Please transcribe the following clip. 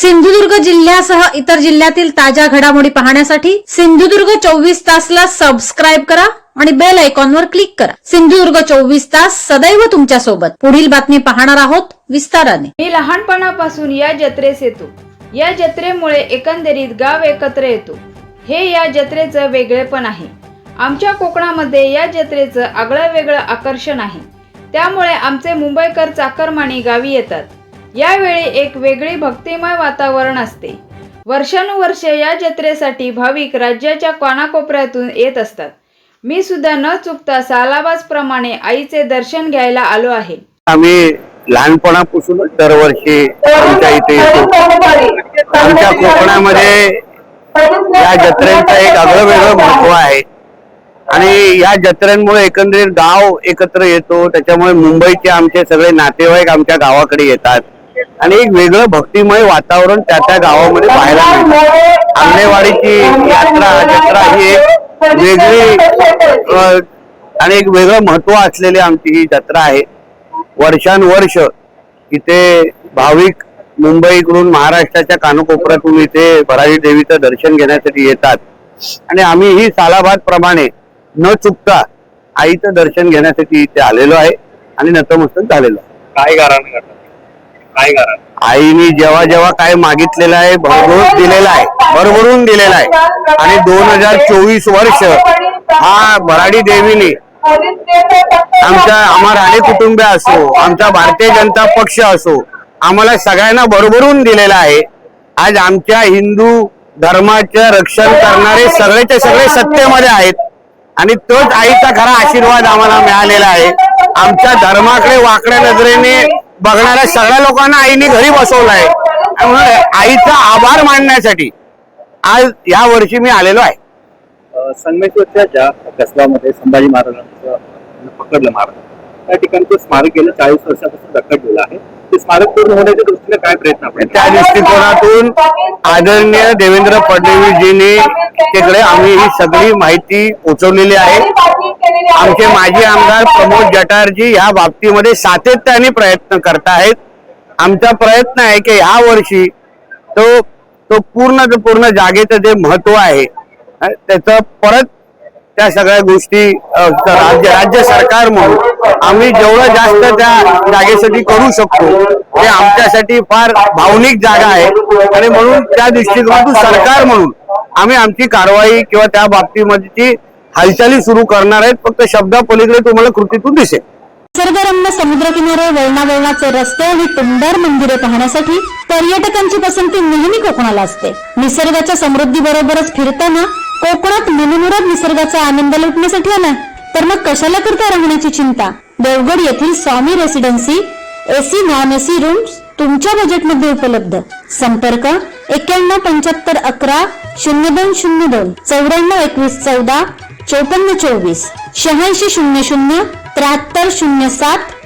सिंधुदुर्ग जिल्ह्यासह इतर जिल्ह्यातील ताज्या घडामोडी पाहण्यासाठी सिंधुदुर्ग चोवीस तासला सबस्क्राईब करा आणि बेल आयकॉनवर क्लिक करा. सिंधुदुर्ग चोवीस तास सदैव तुमच्यासोबत पुढील बातमी पाहणार आहोत विस्ताराने. मी लहानपणापासून या जत्रेस येतो. या जत्रेमुळे एकंदरीत गाव एकत्र येतो. हे या जत्रेचं वेगळेपण आहे. आमच्या कोकणामध्ये या जत्रेचं आगळं वेगळं आकर्षण आहे. त्यामुळे आमचे मुंबईकर चाकरमानी गावी येतात. यावेळी एक वेगळी भक्तिमय वातावरण असते. वर्षानुवर्षे या जत्रेसाठी भाविक राज्याच्या कानाकोपऱ्यातून येत असतात. मी सुद्धा न चुकता सालाबाजप्रमाणे आईचे दर्शन घ्यायला आलो आहे. आम्ही लहानपणापासूनच दरवर्षी आमच्या इथे येतो. आमच्या कोकणामध्ये या जत्रेचं एक आगळं वेगळं महत्त्व आहे. आणि या जत्रेमुळे एकंदरीत गाव एकत्र येतो. त्याच्यामुळे मुंबईचे आमचे सगळे नातेवाईक आमच्या गावाकडे येतात. आणि एक वेगळं भक्तिमय वातावरण त्या त्या गावामध्ये पाहायला मिळतं. आंगणेवाडीची यात्रा जत्रा ही एक वेगळी आणि एक वेगळं महत्त्व असलेली आमची ही जत्रा आहे. वर्षानुवर्ष इथे भाविक मुंबईकडून महाराष्ट्राच्या कानकोपऱ्यातून इथे भरारी देवीचं दर्शन घेण्यासाठी येतात. आणि आम्ही ही सालाबाद प्रमाणे न चुकता आईचं दर्शन घेण्यासाठी इथे आलेलो आहे आणि नतमस्तक झालेलो आहे. काय कारण करतात काय कारण आईने जेव्हा जेव्हा काय मागितलेलं आहे भरभरून दिलेला आहे भरभरून दिलेला आहे. आणि दोन हजार चोवीस वर्ष हा भराडी देवीने आमच्या आम्हा राणे कुटुंबे असो आमचा भारतीय जनता पक्ष असो आम्हाला सगळ्यांना भरभरून दिलेला आहे. आज आमच्या हिंदू धर्माचं रक्षण करणारे सगळेचे सगळे सत्तेमध्ये आहेत. आणि तोच आईचा खरा आशीर्वाद आम्हाला मिळालेला आहे. आमच्या धर्माकडे वाकड्या नजरेने बघणाऱ्या सगळ्या लोकांना आईने घरी बसवलं आहे आणि म्हणून आईचा आभार मानण्यासाठी आज या वर्षी मी आलेलो आहे. संगमेश्वरच्या ज्या कसब्यामध्ये संभाजी महाराजांचं पकडलं महाराज त्या ठिकाणी ते स्मारक गेलं चाळीस वर्षापासून रखडलेलं आहे. ते स्मारक पूर्ण होण्याच्या दृष्टीने काय प्रयत्न आपण त्या दृष्टिकोनातून आदरणीय देवेंद्र फडणवीसजींनी तिकडे आम्ही ही सगळी माहिती पोहोचवलेली आहे. आमचे माजी आमदार प्रमोद जटारजी या बाबतीमध्ये सातत्याने प्रयत्न करत आहेत. आमचा प्रयत्न आहे की ह्या वर्षी तो तो पूर्ण पूर्ण जागेचं जे महत्त्व आहे त्याचं परत त्या सगळ्या गोष्टी राज्य राज्य सरकार म्हणून आम्ही जेवढं जास्त त्या जागेसाठी करू शकतो ते आमच्यासाठी फार भावनिक जागा आहे. आणि म्हणून त्या दृष्टिकोनातून सरकार म्हणून आम्ही आमची कारवाई किंवा त्या बाबतीमध्ये हालचाली सुरू करणार आहेत. फक्त शब्दापलीकडे तुम्हाला कृतीतून दिसेल. निसर्गरम्य समुद्रकिनारे वळणावळणाचे रस्ते आणि टुमदार मंदिरे पाहण्यासाठी पर्यटकांची पसंती नेहमी कोकणाला असते. निसर्गाच्या समृद्धी बरोबरच फिरताना कोकणात मनमुराद निसर्गाचा आनंद लुटण्यासाठी आला. तर मग कशाला करता राहण्याची चिंता? देवगड येथील Swami Residency AC non AC rooms तुमच्या बजेटमध्ये उपलब्ध. संपर्क एक्क्याण्णव पंच्याहत्तर अकरा शून्य दोन शून्य दोन चौऱ्याण्णव एकवीस चौदा चौपन्न चोवीस शहाऐंशी शून्य शून्य त्र्याहत्तर शून्य सात